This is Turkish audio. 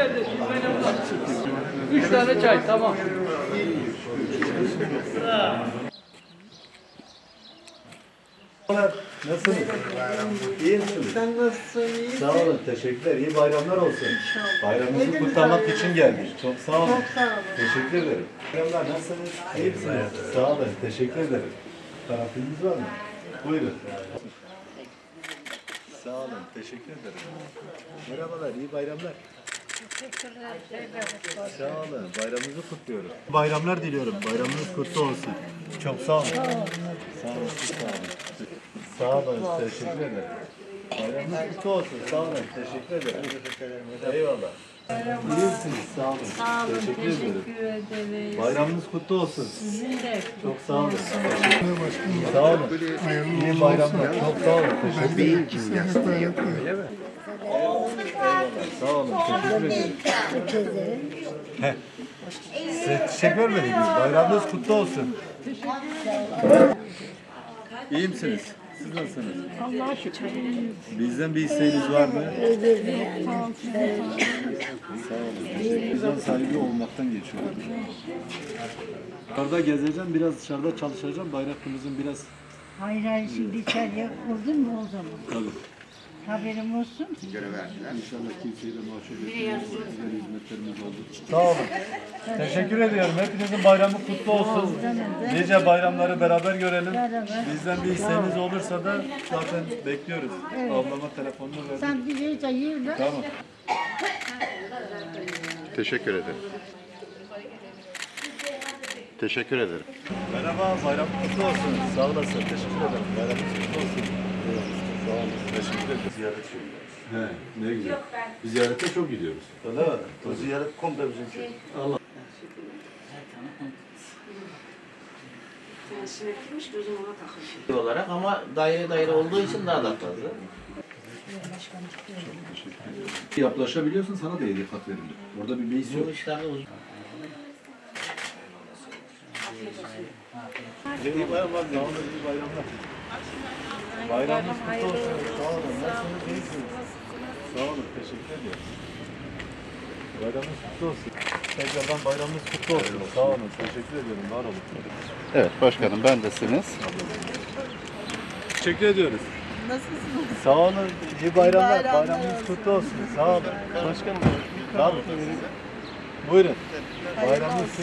Geldin. Üç tane çay tamam. Nasılsınız? İyi misiniz? Sen nasılsın? İyi. Sağ olun, teşekkürler. İyi bayramlar olsun. Bayramınızı kutlamak için geldik. Çok sağ olun. Çok sağ olun. Teşekkür ederim. Bayramlar nasılsınız? İyi misiniz? Sağ olun, teşekkür ederim. Tarafınız var mı? Buyurun. Sağ olun, teşekkür ederim. Merhabalar, iyi bayramlar. Sağ olun, bayramınızı kutluyorum. Bayramlar diliyorum, bayramınız kutlu olsun. Çok sağ olun. Sağ olun, sağ olun. Sağ olun, teşekkür ederim. Bayramınız kutlu olsun, sağ olun, teşekkür ederim. Eyvallah. İyi misiniz? Sağ olun. Sağ olun. Teşekkür ederim. Teşekkür ederiz. Bayramınız kutlu olsun. Sizin de Çok sağ olun. Sağ olun. İyi bayramlar. Çok sağ olun. Teşekkür ederim. Sağ olun. Teşekkür ederim. Size çiçek vermedik biz. Bayramınız kutlu olsun. İyi misiniz? Siz nasılsınız? Allah'a şükür. Bizden bir isteğiniz var mı? Sağ olun. Bizden sahibi olmaktan geçiyorum. Dışarıda gezeceğim, biraz dışarıda çalışacağım. Bayrakımızın biraz Hayır hayır şimdi içeriye kurdun mu o zaman? tabii. Haberim olsun. İnşallah kimseyi de mahcup etmeyiz. Güzel hizmetlerimiz oldu. Sağ olun. Teşekkür ediyorum. Hepinizin bayramı kutlu olsun. Nice bayramları beraber görelim. Bizden bir isteğiniz olursa da zaten bekliyoruz. Ablama telefonunu verdim. Sen bir iyice yürü. Tamam. Teşekkür ederim. Teşekkür ederim. Merhaba, bayram kutlu olsun. Sağ olasın, teşekkür ederim. Bayramınız kutlu olsun. Sağ Ziyaret He, ne güzel. Biz ziyarete çok gidiyoruz. Öyle mi? O ziyaret komple bizimki. Allah. olarak ama daire daire olduğu için daha da fazla. Yaklaşabiliyorsun sana da hediye kat verilir. Orada bir beis yok. Bu işlerde uzun. Olun, iyi bayramlar. Bayramınız kutlu olsun. Sağ olun, nasılsınız, iyisiniz? Sağ olun, teşekkür ediyorum. Bayramınız kutlu olsun. Tekrardan bayramınız kutlu olsun. Sağ olun, teşekkür ediyorum, var olun. Evet başkanım bendesiniz. Teşekkür ediyoruz. Nasılsınız? Sağ olun, iyi bayramlar. bayramlar Bayramınız kutlu olsun. Sağ olun. Başkanım. Sağ olun. Buyurun. Bayramınız kutlu